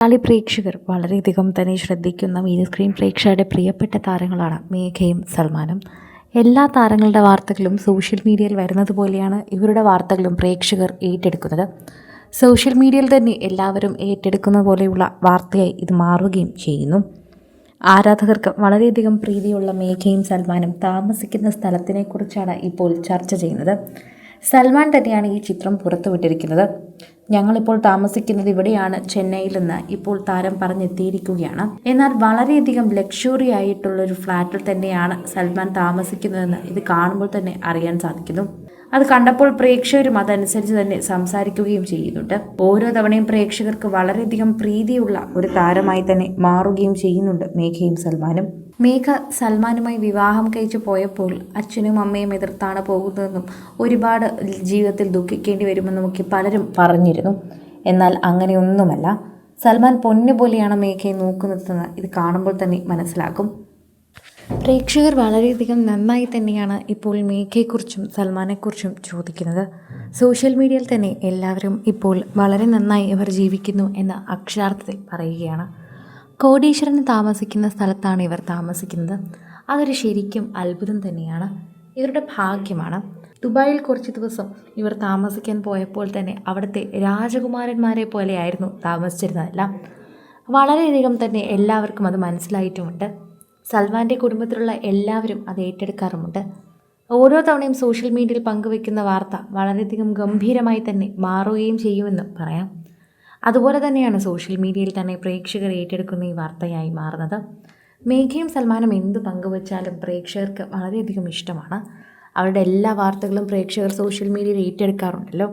മലയാളി പ്രേക്ഷകർ വളരെയധികം തന്നെ ശ്രദ്ധിക്കുന്ന മീഡിയ സ്ക്രീൻ പ്രേക്ഷകരുടെ പ്രിയപ്പെട്ട താരങ്ങളാണ് മേഘയും സൽമാനും. എല്ലാ താരങ്ങളുടെ വാർത്തകളും സോഷ്യൽ മീഡിയയിൽ വരുന്നത് പോലെയാണ് ഇവരുടെ വാർത്തകളും പ്രേക്ഷകർ ഏറ്റെടുക്കുന്നത്. സോഷ്യൽ മീഡിയയിൽ തന്നെ എല്ലാവരും ഏറ്റെടുക്കുന്ന പോലെയുള്ള വാർത്തയായി ഇത് മാറുകയും ചെയ്യുന്നു. ആരാധകർക്ക് വളരെയധികം പ്രീതിയുള്ള മേഘയും സൽമാനും താമസിക്കുന്ന സ്ഥലത്തിനെക്കുറിച്ചാണ് ഇപ്പോൾ ചർച്ച ചെയ്യുന്നത്. സൽമാൻ തന്നെയാണ് ഈ ചിത്രം പുറത്തുവിട്ടിരിക്കുന്നത്. ഞങ്ങളിപ്പോൾ താമസിക്കുന്നത് ഇവിടെയാണ് ചെന്നൈയിൽ നിന്ന് ഇപ്പോൾ താരം പറഞ്ഞെത്തിയിരിക്കുകയാണ്. എന്നാൽ വളരെയധികം ലക്ഷറി ആയിട്ടുള്ള ഒരു ഫ്ലാറ്റിൽ തന്നെയാണ് സൽമാൻ താമസിക്കുന്നതെന്ന് ഇത് കാണുമ്പോൾ തന്നെ അറിയാൻ സാധിക്കുന്നു. അത് കണ്ടപ്പോൾ പ്രേക്ഷകരും അതനുസരിച്ച് തന്നെ സംസാരിക്കുകയും ചെയ്യുന്നുണ്ട്. ഓരോ തവണയും പ്രേക്ഷകർക്ക് വളരെയധികം പ്രീതിയുള്ള ഒരു താരമായി തന്നെ മാറുകയും ചെയ്യുന്നുണ്ട് മേഘയും സൽമാനും. മേഘ സൽമാനുമായി വിവാഹം കഴിച്ചു പോയപ്പോൾ അച്ഛനും അമ്മയും എതിർത്താണ് പോകുന്നതെന്നും ഒരുപാട് ജീവിതത്തിൽ ദുഃഖിക്കേണ്ടി വരുമെന്നുമൊക്കെ പലരും പറഞ്ഞിരുന്നു. എന്നാൽ അങ്ങനെയൊന്നുമല്ല. സൽമാൻ പൊന്നു പോലെയാണ് മേഘയെ നോക്കുന്നതെന്ന് ഇത് കാണുമ്പോൾ തന്നെ മനസ്സിലാക്കും. പ്രേക്ഷകർ വളരെയധികം നന്നായി തന്നെയാണ് ഇപ്പോൾ മേഘയെക്കുറിച്ചും സൽമാനെക്കുറിച്ചും ചോദിക്കുന്നത്. സോഷ്യൽ മീഡിയയിൽ തന്നെ എല്ലാവരും ഇപ്പോൾ വളരെ നന്നായി അവർ ജീവിക്കുന്നു എന്ന അക്ഷരാർത്ഥത്തിൽ പറയുകയാണ്. കോടീശ്വരൻ താമസിക്കുന്ന സ്ഥലത്താണ് ഇവർ താമസിക്കുന്നത്. അതൊരു ശരിക്കും അത്ഭുതം തന്നെയാണ്. ഇവരുടെ ഭാഗ്യമാണ്. ദുബായിൽ കുറച്ച് ദിവസം ഇവർ താമസിക്കാൻ പോയപ്പോൾ തന്നെ അവിടുത്തെ രാജകുമാരന്മാരെ പോലെയായിരുന്നു താമസിച്ചിരുന്നതെല്ലാം. വളരെയധികം തന്നെ എല്ലാവർക്കും അത് മനസ്സിലായിട്ടുമുണ്ട്. സൽമാന്റെ കുടുംബത്തിലുള്ള എല്ലാവരും അത് ഏറ്റെടുക്കാറുമുണ്ട്. ഓരോ തവണയും സോഷ്യൽ മീഡിയയിൽ പങ്കുവെക്കുന്ന വാർത്ത വളരെയധികം ഗംഭീരമായി തന്നെ മാറുകയും ചെയ്യുമെന്ന് പറയാം. അതുപോലെ തന്നെയാണ് സോഷ്യൽ മീഡിയയിൽ തന്നെ പ്രേക്ഷകർ ഏറ്റെടുക്കുന്ന ഈ വാർത്തയായി മാറുന്നത്. മേഘയും സൽമാനും എന്ത് പങ്കുവച്ചാലും പ്രേക്ഷകർക്ക് വളരെയധികം ഇഷ്ടമാണ്. അവരുടെ എല്ലാ വാർത്തകളും പ്രേക്ഷകർ സോഷ്യൽ മീഡിയയിൽ ഏറ്റെടുക്കാറുണ്ടല്ലോ.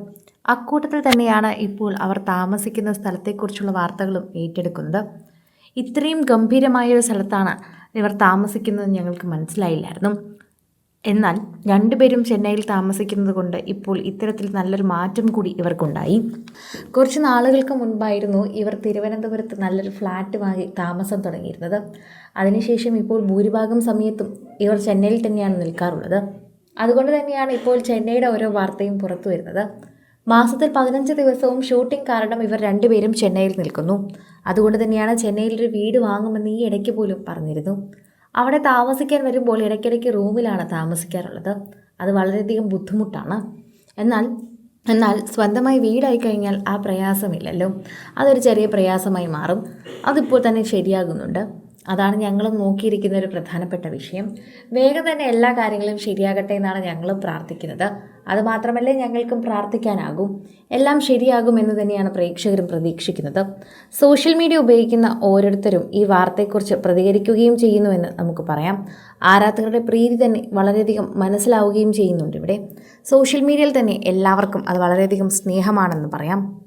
അക്കൂട്ടത്തിൽ തന്നെയാണ് ഇപ്പോൾ അവർ താമസിക്കുന്ന സ്ഥലത്തെക്കുറിച്ചുള്ള വാർത്തകളും ഏറ്റെടുക്കുന്നത്. ഇത്രയും ഗംഭീരമായ ഒരു സ്ഥലത്താണ് ഇവർ താമസിക്കുന്നത് ഞങ്ങൾക്ക് മനസ്സിലായില്ലായിരുന്നു. എന്നാൽ രണ്ടുപേരും ചെന്നൈയിൽ താമസിക്കുന്നത് കൊണ്ട് ഇപ്പോൾ ഇത്തരത്തിൽ നല്ലൊരു മാറ്റം കൂടി ഇവർക്കുണ്ടായി. കുറച്ച് നാളുകൾക്ക് മുൻപായിരുന്നു ഇവർ തിരുവനന്തപുരത്ത് നല്ലൊരു ഫ്ലാറ്റ് വാങ്ങി താമസം തുടങ്ങിയിരുന്നത്. അതിനുശേഷം ഇപ്പോൾ ഭൂരിഭാഗം സമയത്തും ഇവർ ചെന്നൈയിൽ തന്നെയാണ് നിൽക്കാറുള്ളത്. അതുകൊണ്ട് തന്നെയാണ് ഇപ്പോൾ ചെന്നൈയുടെ ഓരോ വാർത്തയും പുറത്തു വരുന്നത്. മാസത്തിൽ പതിനഞ്ച് ദിവസവും ഷൂട്ടിംഗ് കാരണം ഇവർ രണ്ടുപേരും ചെന്നൈയിൽ നിൽക്കുന്നു. അതുകൊണ്ട് തന്നെയാണ് ചെന്നൈയിൽ ഒരു വീട് വാങ്ങുമെന്ന് ഈ ഇടയ്ക്ക് പോലും പറഞ്ഞിരുന്നു. അവിടെ താമസിക്കാൻ വരുമ്പോൾ ഇടയ്ക്കിടയ്ക്ക് റൂമിലാണ് താമസിക്കാറുള്ളത്. അത് വളരെയധികം ബുദ്ധിമുട്ടാണ്. എന്നാൽ എന്നാൽ സ്വന്തമായി വീടായി കഴിഞ്ഞാൽ ആ പ്രയാസമില്ലല്ലോ. അതൊരു ചെറിയ പ്രയാസമായി മാറും. അതിപ്പോൾ തന്നെ ശരിയാകുന്നുണ്ട്. അതാണ് ഞങ്ങളും നോക്കിയിരിക്കുന്ന ഒരു പ്രധാനപ്പെട്ട വിഷയം. വേഗം തന്നെ എല്ലാ കാര്യങ്ങളും ശരിയാകട്ടെ എന്നാണ് ഞങ്ങളും പ്രാർത്ഥിക്കുന്നത്. അതുമാത്രമല്ലേ ഞങ്ങൾക്കും പ്രാർത്ഥിക്കാനാകും. എല്ലാം ശരിയാകും എന്ന് തന്നെയാണ് പ്രേക്ഷകരും പ്രതീക്ഷിക്കുന്നത്. സോഷ്യൽ മീഡിയ ഉപയോഗിക്കുന്ന ഓരോരുത്തരും ഈ വാർത്തയെക്കുറിച്ച് പ്രതികരിക്കുകയും ചെയ്യുന്നുവെന്ന് നമുക്ക് പറയാം. ആരാധകരുടെ പ്രീതി തന്നെ വളരെയധികം മനസ്സിലാവുകയും ചെയ്യുന്നുണ്ട് ഇവിടെ. സോഷ്യൽ മീഡിയയിൽ തന്നെ എല്ലാവർക്കും അത് വളരെയധികം സ്നേഹമാണെന്ന് പറയാം.